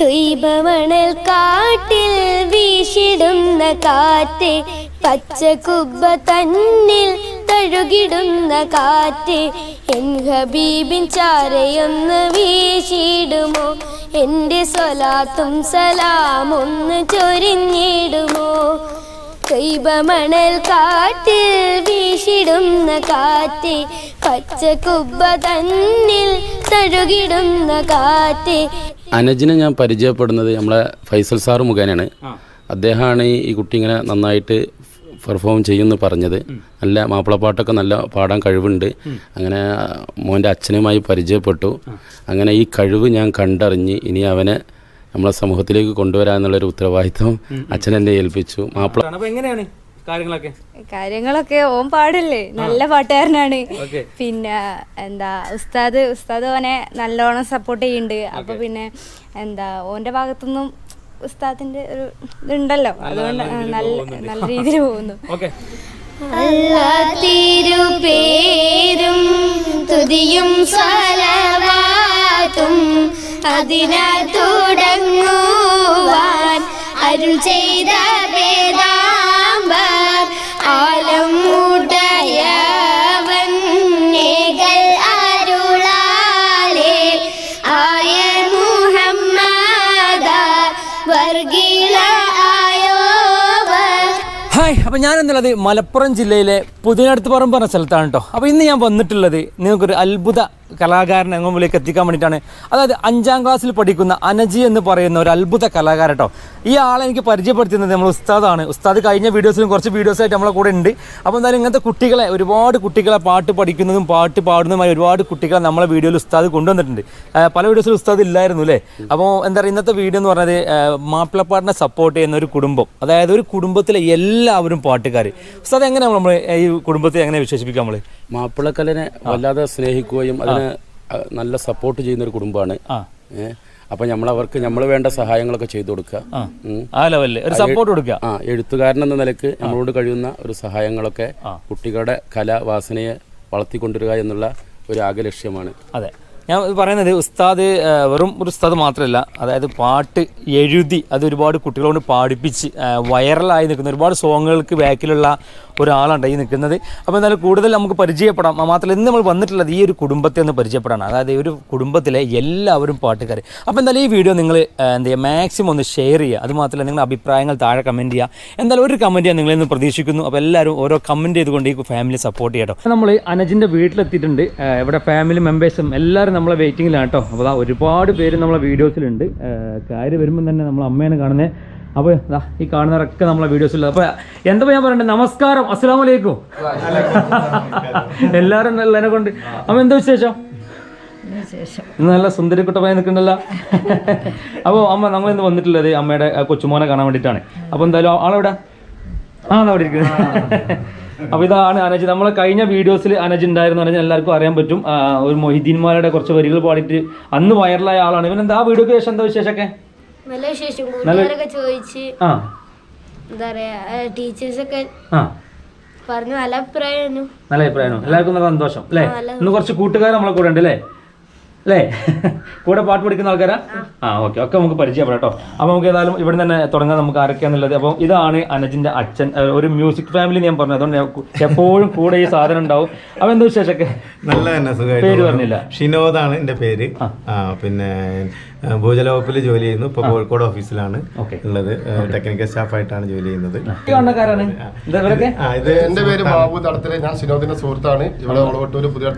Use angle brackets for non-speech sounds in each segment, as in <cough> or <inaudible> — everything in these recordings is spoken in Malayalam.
തൊയ്ബമണൽ കാട്ടിൽ വീശിടുന്ന കാറ്റ് കുബ്ബ തന്നിൽ തഴുകിടുന്ന കാറ്റ്. എൻ ഹബീബിൻ ചാരയൊന്ന് വീശിടുമോ? എന്റെ സ്വലാത്തും സലാമൊന്ന് ചൊരിഞ്ഞിടുമോ? കൈബമണൽ കാറ്റിൽ വീശിടുന്ന കാറ്റ് കുബ്ബ തന്നിൽ തഴുകിടുന്ന കാറ്റ്. അനജിനെ ഞാൻ പരിചയപ്പെടുന്നത് നമ്മളെ ഫൈസൽ സാറ് മുഖേനയാണ്. അദ്ദേഹമാണ് ഈ- കുട്ടി ഇങ്ങനെ നന്നായിട്ട് പെർഫോം ചെയ്യുമെന്ന് പറഞ്ഞത്. നല്ല മാപ്പിളപ്പാട്ടൊക്കെ നല്ല പാടാൻ കഴിവുണ്ട്. അങ്ങനെ മോന്റെ അച്ഛനുമായി പരിചയപ്പെട്ടു. അങ്ങനെ ഈ കഴിവ് ഞാൻ കണ്ടറിഞ്ഞ് ഇനി അവനെ നമ്മളെ സമൂഹത്തിലേക്ക് കൊണ്ടുവരാന്നുള്ളൊരു ഉത്തരവാദിത്വം അച്ഛൻ എന്നെ ഏൽപ്പിച്ചു. മാപ്പിള എങ്ങനെയാണ്? കാര്യങ്ങളൊക്കെ? കാര്യങ്ങളൊക്കെ ഓൻ പാടില്ലേ. നല്ല പാട്ടുകാരനാണ്. ഓക്കെ. പിന്നെ എന്താ ഉസ്താദ് ഉസ്താദ് ഓനെ നല്ലോണം സപ്പോർട്ട് ചെയ്യുന്നുണ്ട് അപ്പൊ പിന്നെ എന്താ ഓന്റെ ഭാഗത്തുനിന്നും ഉസ്താദിന്റെ ഒരു ഇതുണ്ടല്ലോ. അതുകൊണ്ട് നല്ല നല്ല രീതിയിൽ പോകുന്നു. ഓക്കെ. തിരുപേരും തുതിയും സലവാത്തും അതിനാൽ തുടങ്ങുവാൻ അരുൾ ചെയ്ത വേദാംബർ ആലം അപ്പോൾ മലപ്പുറം ജില്ലയിലെ പുതിനടുത്ത് പറമ്പ് പറഞ്ഞ സ്ഥലത്താണ് കേട്ടോ അപ്പോൾ ഇന്ന് ഞാൻ വന്നിട്ടുള്ളത് നിങ്ങൾക്കൊരു അത്ഭുത കലാകാരനെ മുമ്പിലേക്ക് എത്തിക്കാൻ വേണ്ടിയിട്ടാണ്. അതായത് അഞ്ചാം ക്ലാസ്സിൽ പഠിക്കുന്ന അനജി എന്ന് പറയുന്ന ഒരു അത്ഭുത കലാകാരൻ കേട്ടോ ഈ ആളെ എനിക്ക് പരിചയപ്പെടുത്തുന്നത് നമ്മൾ ഉസ്താദാണ്. ഉസ്താദ് കഴിഞ്ഞ വീഡിയോസിലും കുറച്ച് വീഡിയോസായിട്ട് നമ്മളെ കൂടെ ഉണ്ട്. അപ്പോൾ എന്തായാലും ഇങ്ങനത്തെ കുട്ടികളെ ഒരുപാട് കുട്ടികളെ പാട്ട് പഠിക്കുന്നതും പാട്ട് പാടുന്നതുമായി ഒരുപാട് കുട്ടികളെ നമ്മളെ വീഡിയോയിൽ ഉസ്താദ് കൊണ്ടുവന്നിട്ടുണ്ട്. പല വീഡിയോസിലും ഉസ്താദ് ഇല്ലായിരുന്നു അല്ലേ അപ്പോൾ എന്താ പറയുക ഇന്നത്തെ വീഡിയോ എന്ന് പറഞ്ഞത് മാപ്പിളപ്പാടിനെ സപ്പോർട്ട് ചെയ്യുന്ന ഒരു കുടുംബം. അതായത് ഒരു കുടുംബത്തിലെ എല്ലാവരും പാട്ടുകാർ ഉസ്താദ് എങ്ങനെയാണ് നമ്മൾ ഈ കുടുംബത്തെ എങ്ങനെ വിശേഷിപ്പിക്കാം നമ്മൾ മാപ്പിളക്കലിനെ വല്ലാതെ സ്നേഹിക്കുകയും അതിന് നല്ല സപ്പോർട്ട് ചെയ്യുന്ന ഒരു കുടുംബമാണ് അപ്പൊ നമ്മൾ അവർക്ക് നമ്മൾ വേണ്ട സഹായങ്ങളൊക്കെ ചെയ്തു കൊടുക്കുക. ആ. ലെവലിൽ ഒരു സപ്പോർട്ട് കൊടുക്കുക. ആ എഴുത്തുകാരൻ എന്ന നിലയ്ക്ക് നമ്മളോട് കഴിയുന്ന ഒരു സഹായങ്ങളൊക്കെ കുട്ടികളുടെ കലാവാസനയെ വളർത്തിക്കൊണ്ടുവരിക എന്നുള്ള ഒരു ആകെ ലക്ഷ്യമാണ്. അതെ. ഞാൻ പറയുന്നത് ഉസ്താദ് വെറും ഒരു ഉസ്താദ് മാത്രമല്ല അതായത് പാട്ട് എഴുതി അത് ഒരുപാട് കുട്ടികളോട് പാടിപ്പിച്ച് വൈറലായി നിൽക്കുന്ന ഒരുപാട് സോങ്ങുകൾക്ക് ബാക്കിലുള്ള ഒരാളാണ് ഈ നിൽക്കുന്നത്. അപ്പോൾ എന്തായാലും കൂടുതൽ നമുക്ക് പരിചയപ്പെടാം. മാത്രമല്ല ഇന്ന് നമ്മൾ വന്നിട്ടുള്ളത് ഈ ഒരു കുടുംബത്തെ ഒന്ന് പരിചയപ്പെടാണ് അതായത് ഒരു കുടുംബത്തിലെ എല്ലാവരും പാട്ടുകാർ അപ്പോൾ എന്തായാലും ഈ വീഡിയോ നിങ്ങൾ എന്താ ചെയ്യുക മാക്സിമം ഒന്ന് ഷെയർ ചെയ്യുക. അത് മാത്രമല്ല നിങ്ങളുടെ അഭിപ്രായങ്ങൾ താഴെ കമന്റ് ചെയ്യുക. എന്തായാലും ഒരു കമന്റ് ചെയ്യാൻ നിങ്ങളിന്ന് പ്രതീക്ഷിക്കുന്നു. അപ്പോൾ എല്ലാവരും ഓരോ കമന്റ് ചെയ്തുകൊണ്ട് ഈ ഫാമിലി സപ്പോർട്ട് ചെയ്യട്ടോ. നമ്മൾ അനജിന്റെ വീട്ടിലെത്തിയിട്ടുണ്ട്. ഇവിടെ ഫാമിലി മെമ്പേഴ്സും എല്ലാവരും നമ്മളെ വെയിറ്റിങ്ങിലാണ് കേട്ടോ അപ്പോൾ ഒരുപാട് പേര് നമ്മളെ വീഡിയോസിലുണ്ട് കാര്യം വരുമ്പം തന്നെ നമ്മൾ അമ്മയാണ് കാണുന്നത്. അപ്പോൾ ഈ കാണുന്നവരൊക്കെ നമ്മളെ വീഡിയോസിൽ അപ്പോൾ എന്താ ഞാൻ പറയണ്ടേ? നമസ്കാരം. അസ്സാം വലൈക്കും എല്ലാവരും എന്നെ കൊണ്ട്. അപ്പോൾ എന്താ വിശേഷം? നല്ല സുന്ദരി കുട്ടമായി നിൽക്കണ്ടല്ലോ അപ്പോൾ അമ്മ നമ്മൾ ഇന്ന് വന്നിട്ടുള്ളത് അമ്മയുടെ കൊച്ചുമോനെ കാണാൻ വേണ്ടിയിട്ടാണ്. അപ്പോൾ എന്തായാലും ആളെവിടെ? ആ അവിടെ ഇരിക്കുന്നത് അപ്പോൾ ഇതാണ് അനജ്. നമ്മളെ കഴിഞ്ഞ വീഡിയോസിൽ അനജ് ഉണ്ടായിരുന്നു. അനജ് എല്ലാവർക്കും അറിയാൻ പറ്റും. ഒരു മൊഹിദ്ദീൻമാരുടെ കുറച്ച് വരികൾ പാടിയിട്ട് അന്ന് വൈറലായ ആളാണ്. ഇവൻ എന്താ ആ വീഡിയോക്ക് ശേഷം എന്താ വിശേഷമൊക്കെ? നല്ല വിശേഷം. കൂട്ടുകാരൊക്കെ ചോദിച്ച് എന്താ പറയാ ടീച്ചേഴ്സൊക്കെ ആ. പറഞ്ഞു നല്ല അഭിപ്രായമായിരുന്നു. നല്ല അഭിപ്രായമാണ് എല്ലാവർക്കും നല്ല സന്തോഷം അല്ലേ? ഇന്ന് കുറച്ച് കൂട്ടുകാർ നമ്മളെ കൂടെ ഉണ്ട് അല്ലേ? അല്ലേ? കൂടെ പാട്ട് പഠിക്കുന്ന ആൾക്കാരാ? ആ ഓക്കെ. ഒക്കെ നമുക്ക് പരിചയപ്പെടാം കേട്ടോ. അപ്പോൾ നമുക്ക് ഏതായാലും ഇവിടെ തന്നെ തുടങ്ങാൻ നമുക്ക് ആരൊക്കെയാന്നുള്ളത്. അപ്പോൾ ഇതാണ് അനജിന്റെ അച്ഛൻ. ഒരു മ്യൂസിക് ഫാമിലി ഞാൻ പറഞ്ഞു അതുകൊണ്ട് എപ്പോഴും കൂടെ ഈ സാധനം ഉണ്ടാവും. അപ്പോൾ എന്താ വിശേഷമൊക്കെ? നല്ല തന്നെ സുഖമായിട്ട് പേര്. പറഞ്ഞില്ല. ഷിനോദാണ് എന്റെ പേര്. ആ. പിന്നെ ഭൂജല വകുപ്പിൽ ജോലി ചെയ്യുന്നു. ഇപ്പോൾ കോഴിക്കോട് ഓഫീസിലാണ് ഉള്ളത്. ടെക്നിക്കൽ സ്റ്റാഫായിട്ടാണ് ജോലി ചെയ്യുന്നത്. ഇത് എന്റെ പേര് ബാബു തടത്തിൽ ഞാൻ ഷിനോദിന്റെ സുഹൃത്താണ്. ഇവിടെ പുതിയ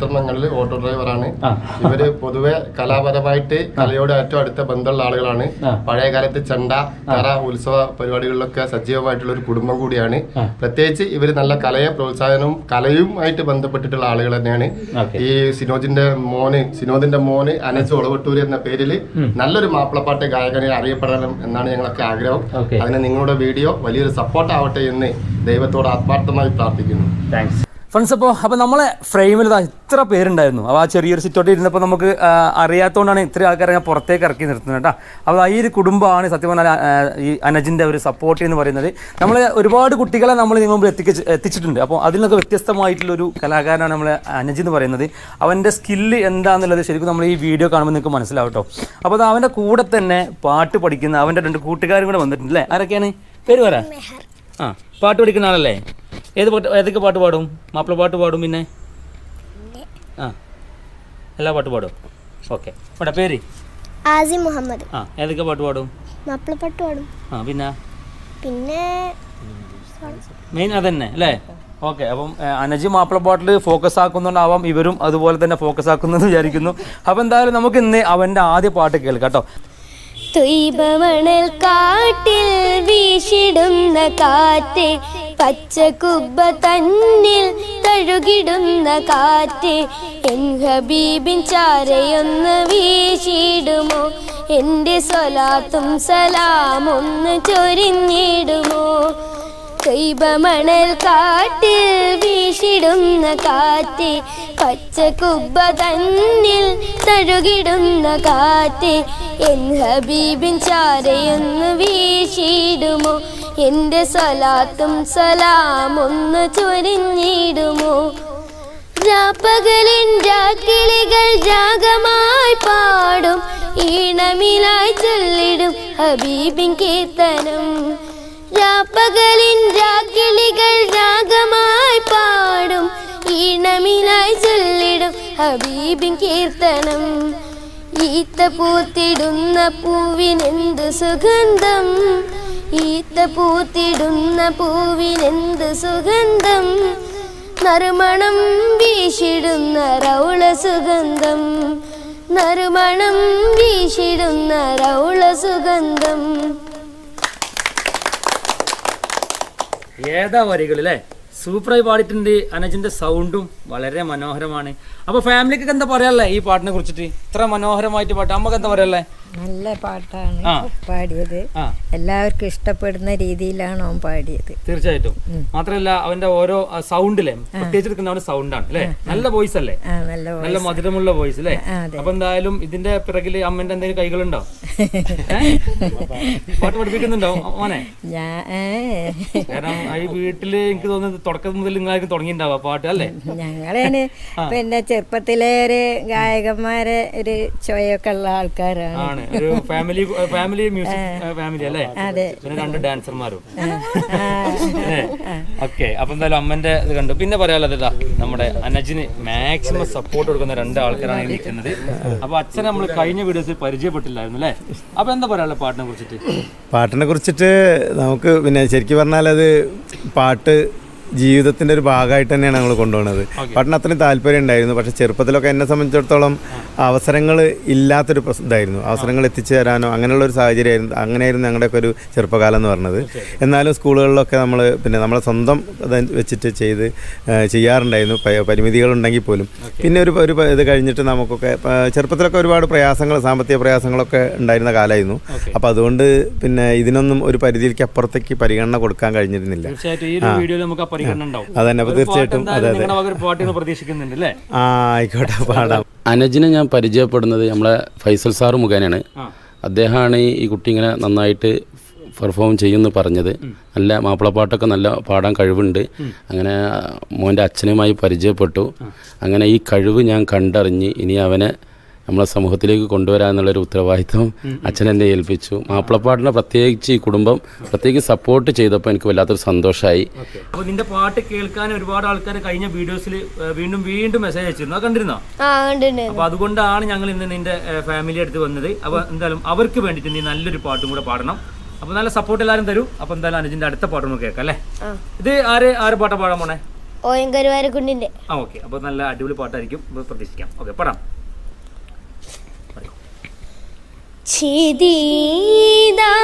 ഓട്ടോ ഡ്രൈവറാണ്. ഇവർ പൊതുവെ കലാപരമായിട്ട് കലയോട് ഏറ്റവും അടുത്ത ബന്ധമുള്ള ആളുകളാണ്. പഴയ കാലത്ത് ചെണ്ട തറ ഉത്സവ പരിപാടികളിലൊക്കെ സജീവമായിട്ടുള്ള ഒരു കുടുംബം കൂടിയാണ്. പ്രത്യേകിച്ച് ഇവർ നല്ല കലയെ പ്രോത്സാഹനവും കലയുമായിട്ട് ബന്ധപ്പെട്ടിട്ടുള്ള ആളുകൾ തന്നെയാണ്. ഈ സിനോജിന്റെ മോന് സിനോദിന്റെ മോന് അനസ് ഒളവട്ടൂര് എന്ന പേരിൽ നല്ലൊരു മാപ്പിളപ്പാട്ട് ഗായകനെ അറിയപ്പെടണം എന്നാണ് ഞങ്ങളൊക്കെ ആഗ്രഹം. അതിന് നിങ്ങളുടെ വീഡിയോ വലിയൊരു സപ്പോർട്ട് ആവട്ടെ എന്ന് ദൈവത്തോട് ആത്മാർത്ഥമായി പ്രാർത്ഥിക്കുന്നു. താങ്ക്സ് ഫ്രണ്ട്സ് അപ്പോൾ അപ്പോൾ നമ്മളെ ഫ്രെയിമിൽ ഇതാ ഇത്ര പേരുണ്ടായിരുന്നു. അപ്പോൾ ആ ചെറിയൊരു സിറ്റോട്ട് ഇരുന്നപ്പോൾ നമുക്ക് അറിയാത്തതുകൊണ്ടാണ് ഇത്രയും ആൾക്കാരെ ഞാൻ പുറത്തേക്ക് ഇറക്കി നിർത്തുന്നത് കേട്ടോ. അപ്പോൾ ഈ ഒരു കുടുംബമാണ് സത്യം പറഞ്ഞാൽ ഈ അനജിന്റെ ഒരു സപ്പോർട്ട് എന്ന് പറയുന്നത്. നമ്മൾ ഒരുപാട് കുട്ടികളെ നമ്മൾ നിങ്ങൾ മുമ്പ് എത്തിച്ച് എത്തിച്ചിട്ടുണ്ട്. അപ്പോൾ അതിൽ നിന്നൊക്കെ വ്യത്യസ്തമായിട്ടുള്ളൊരു കലാകാരനാണ് നമ്മൾ അനജ് എന്ന് പറയുന്നത്. അവന്റെ സ്കില്ല് എന്താണെന്നുള്ളത് ശരിക്കും നമ്മൾ ഈ വീഡിയോ കാണുമ്പോൾ നിങ്ങൾക്ക് മനസ്സിലാവും കേട്ടോ. അപ്പോൾ അത് അവന്റെ കൂടെ തന്നെ പാട്ട് പഠിക്കുന്ന അവന്റെ രണ്ട് കൂട്ടുകാരും കൂടെ വന്നിട്ടുണ്ട് അല്ലേ? ആരൊക്കെയാണ്? പേര് പറ. ആ പാട്ട് പഠിക്കുന്ന ആളല്ലേ? ഏത് പാട്ട് ഏതൊക്കെ പാട്ട് പാടും? മാപ്പിള പാട്ട് പാടും പിന്നെ? ആ എല്ലാ പാട്ട് പാടും. ഓക്കെ. ഇവിടെ പേര്? ആസി മുഹമ്മദ്. ആ ഏതൊക്കെ പാട്ട് പാടും? മാപ്പിള പാട്ട് പാടും. ആ പിന്നെ? പിന്നെ മെയിൻ അതന്നെ അല്ലേ? ഓക്കെ അപ്പം അനജി മാപ്പിള പാട്ടിൽ ഫോക്കസ് ആക്കുന്നുണ്ടാവാം ഇവരും അതുപോലെ തന്നെ ഫോക്കസ് ആക്കുന്നെന്ന് വിചാരിക്കുന്നു. അപ്പം എന്തായാലും നമുക്ക് ഇന്ന് അവന്റെ ആദ്യ പാട്ട് കേൾക്കാം കേട്ടോ. തൊയ്ബമണൽ കാട്ടിൽ വീശിടുന്ന കാറ്റ് പച്ചക്കുബ്ബ തന്നിൽ തഴുകിടുന്ന കാറ്റ് എൻ ഹബീബിൻ ചാരയൊന്ന് വീശിടുമോ എന്റെ സ്വലാത്തും സലാമൊന്ന് ചൊരിഞ്ഞിടുമോ? കൈബമണൽ കാട്ടിൽ വീശിടുന്ന കാറ്റ് പച്ചക്കുബ്ബ തന്നിൽ തഴുകിടുന്ന കാറ്റ് എൻ ഹബീബിൻ ചാരയൊന്ന് വീശിടുമോ എന്റെ സ്വലാത്തും സലാമൊന്ന് ചൊരിഞ്ഞിടുമോ? രാപ്പകലിൻ രാക്കിളികൾ രാഗമായി പാടും ഈണമിലായി ചൊല്ലിടും ഹബീബിൻ കീർത്തനം. രാപ്പകലിൻ രാക്കിളികൾ രാഗമായി പാടും. ഈണമിനായി ചൊല്ലിടും ഹബീബിൻ കീർത്തനം. ഈത്ത പൂത്തിടുന്ന പൂവിനെന്ത് സുഗന്ധം? ഈത്ത പൂത്തിടുന്ന പൂവിനെന്ത് സുഗന്ധം? നറുമണം വീശിടുന്ന റൗള സുഗന്ധം. നറുമണം വീശിടുന്ന റൗള സുഗന്ധം. ഏതാ വരികൾ അല്ലേ സൂപ്പറായി പാടിയിട്ടുണ്ട്. അനജിന്റെ സൗണ്ടും വളരെ മനോഹരമാണ്. അപ്പൊ ഫാമിലിക്കൊക്കെ എന്താ പറയാല്ലേ ഈ പാട്ടിനെ കുറിച്ചിട്ട്? ഇത്ര മനോഹരമായിട്ട് പാട്ട്. അമ്മയ്ക്ക് എന്താ പറയാല്ലേ നല്ല പാട്ടാണ്. പാടിയത്. എല്ലാവർക്കും ഇഷ്ടപ്പെടുന്ന രീതിയിലാണ് അവൻ പാടിയത്. തീർച്ചയായിട്ടും. മാത്രമല്ല അവന്റെ ഓരോ സൗണ്ടിലെ പ്രത്യേകിച്ച് അവന്റെ സൗണ്ടാണ് അല്ലേ? നല്ല വോയിസ് അല്ലേ? നല്ല മധുരമുള്ള വോയിസ് അല്ലേ. അപ്പൊ എന്തായാലും ഇതിന്റെ പിറകിൽ അമ്മന്റെ എന്തെങ്കിലും കൈകളുണ്ടോ? <laughs> പാട്ട് പഠിപ്പിക്കുന്നുണ്ടോ മോനെ? കാരണം ഈ വീട്ടിൽ എനിക്ക് തോന്നുന്നത് തുടക്കം മുതൽ നിങ്ങളായിരിക്കും തുടങ്ങിയിട്ടുണ്ടാവുക പാട്ട് അല്ലേ? ഞങ്ങളതിന് പിന്നെ ചെറുപ്പത്തിലെ ഒരു ഗായകന്മാരെ ഒരു ചോയൊക്കെ ഉള്ള ആൾക്കാരാണ്. ഒരു ഫാമിലി ഫാമിലി മ്യൂസിക് ഫാമിലി അല്ലേ? പിന്നെ രണ്ട് ഡാൻസർമാരും ഓക്കെ. അപ്പൊ എന്തായാലും അമ്മന്റെ ഇത് കണ്ടു. പിന്നെ പറയാനുള്ളത് നമ്മുടെ അനജിന് മാക്സിമം സപ്പോർട്ട് കൊടുക്കുന്ന രണ്ട് ആൾക്കാരാണ് നിൽക്കുന്നത്. അപ്പൊ അച്ഛനെ നമ്മൾ കഴിഞ്ഞ വീഡിയോസിൽ പരിചയപ്പെട്ടില്ലായിരുന്നു അല്ലേ? അപ്പൊ എന്താ പറയാനുള്ള പാട്ടിനെ കുറിച്ചിട്ട്? പാട്ടിനെ കുറിച്ചിട്ട് നമുക്ക് പിന്നെ ശരിക്കും പറഞ്ഞാൽ അത് പാട്ട് ജീവിതത്തിന്റെ ഒരു ഭാഗമായിട്ട് തന്നെയാണ് നമ്മൾ കൊണ്ടുപോകുന്നത് പഠനത്തിന് താല്പര്യം ഉണ്ടായിരുന്നു. പക്ഷേ ചെറുപ്പത്തിലൊക്കെ എന്നെ സംബന്ധിച്ചിടത്തോളം അവസരങ്ങൾ ഇല്ലാത്തൊരു ഇതായിരുന്നു. അവസരങ്ങൾ എത്തിച്ചു തരാനോ അങ്ങനെയുള്ള ഒരു സാഹചര്യമായിരുന്നു. അങ്ങനെയായിരുന്നു ഞങ്ങളുടെയൊക്കെ ഒരു ചെറുപ്പകാലം എന്ന് പറഞ്ഞത്. എന്നാലും സ്കൂളുകളിലൊക്കെ നമ്മൾ പിന്നെ നമ്മളെ സ്വന്തം വെച്ചിട്ട് ചെയ്ത് ചെയ്യാറുണ്ടായിരുന്നു. പരിമിതികളുണ്ടെങ്കിൽ പോലും. പിന്നെ ഒരു ഒരു ഇത് കഴിഞ്ഞിട്ട് നമുക്കൊക്കെ ചെറുപ്പത്തിലൊക്കെ ഒരുപാട് പ്രയാസങ്ങൾ സാമ്പത്തിക പ്രയാസങ്ങളൊക്കെ ഉണ്ടായിരുന്ന കാലമായിരുന്നു. അപ്പോൾ അതുകൊണ്ട് പിന്നെ ഇതിനൊന്നും ഒരു പരിധിയിലേക്ക് അപ്പുറത്തേക്ക് പരിഗണന കൊടുക്കാൻ കഴിഞ്ഞിരുന്നില്ല. തീർച്ചയായിട്ടും. ഈ ഒരു വീഡിയോയിൽ നമുക്ക് അതന്നെ, അപ്പൊ തീർച്ചയായിട്ടും, അതെ, അതെ. ഒരു പാട്ടിന് പ്രതീക്ഷിക്കുന്നുണ്ട് അല്ലേ? ആ ആയിക്കോട്ടെ പാടാം. അനജിനെ ഞാൻ പരിചയപ്പെടുന്നത് നമ്മളെ ഫൈസൽ സാറ് മുഖേനയാണ്. അദ്ദേഹമാണ് ഈ- ഈ കുട്ടി ഇങ്ങനെ നന്നായിട്ട് പെർഫോം ചെയ്യുമെന്ന് പറഞ്ഞത്. നല്ല മാപ്പിളപ്പാട്ടൊക്കെ നല്ല പാടാൻ കഴിവുണ്ട്. അങ്ങനെ മോന്റെ അച്ഛനുമായി പരിചയപ്പെട്ടു. അങ്ങനെ ഈ കഴിവ് ഞാൻ കണ്ടറിഞ്ഞ് ഇനി അവനെ നമ്മളെ സമൂഹത്തിലേക്ക് കൊണ്ടുവരാ എന്നുള്ളൊരു ഉത്തരവാദിത്വം അച്ഛൻ എന്നെ ഏൽപ്പിച്ചു. മാപ്പിളപ്പാട്ടിനെ പ്രത്യേകിച്ച് ഈ കുടുംബം പ്രത്യേകിച്ച് സപ്പോർട്ട് ചെയ്തപ്പോൾ എനിക്ക് വല്ലാത്തൊരു സന്തോഷമായി അപ്പൊ നിന്റെ പാട്ട് കേൾക്കാൻ ഒരുപാട് ആൾക്കാർ കഴിഞ്ഞ വീഡിയോസിൽ വീണ്ടും വീണ്ടും മെസ്സേജ് അയച്ചിരുന്നു. കണ്ടിരുന്നോ? അപ്പോൾ അതുകൊണ്ടാണ് ഞങ്ങൾ ഇന്ന് നിന്റെ ഫാമിലി അടുത്ത് വന്നത്. അപ്പൊ എന്തായാലും അവർക്ക് വേണ്ടിയിട്ട് നീ നല്ലൊരു പാട്ടും കൂടെ പാടണം. അപ്പൊ നല്ല സപ്പോർട്ട് എല്ലാവരും തരും. അപ്പൊ എന്തായാലും അനുജിന്റെ അടുത്ത പാട്ട് നമുക്ക് കേൾക്കാം അല്ലേ? ഇത് ആര് ആര് പാട്ടാ പാടാൻ പോണേ? ഓയങ്കരുവാരക്കുണ്ടിന്റെ ആ ഓക്കെ. അപ്പൊ നല്ല അടിപൊളി പാട്ടായിരിക്കും. പ്രതീക്ഷിക്കാം. ഓക്കെ പാടാം. ചിതീതാ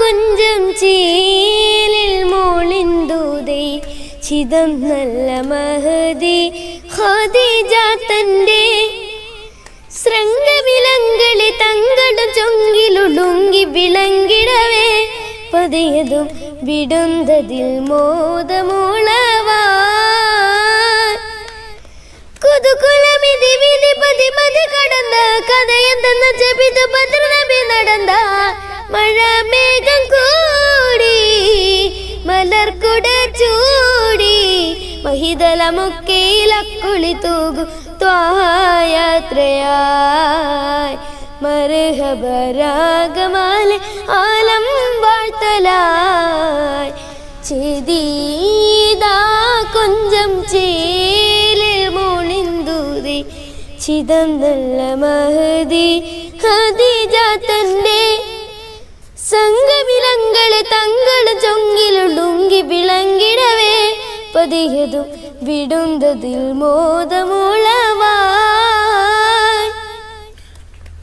കുഞ്ചം ചേലിൽ മോളിന്ദൂതേ ചിതം നല്ല മഹതി. ഖദീജ തന്റെ ശൃംഗവിലങ്കളി തങ്കടം ചൊങ്കിലുടുങ്കി വിളങ്കിടവേ. പതിയതും വിടുന്നതിൽ മോദമുളവാൻ. മതി മതി കടന്ന കഥയെന്തെന്ന് ജപിത് ഭദ്ര നബി നടന്ന മഴ മേഘം കൂടി മലർക്കുട ചൂടി മഹിതലമുക്കയിലക്കുളി തൂകും ത്വായാത്രയായി. മരഹബരാഗമാല ആലം വാഴ്ത്തലായി. ചെതീതാ കൊഞ്ചം ചേലിൽ മോളിന്തൂതി ചിതം നല്ല മഹതി ഹദിജ തന്റെ സംഘവിലങ്ങൾ തങ്ങൾ ചൊങ്കിലുടുങ്കി വിളങ്ങിടവേ പതിയതും വിടുന്നതിൽ മോദമുളവാ.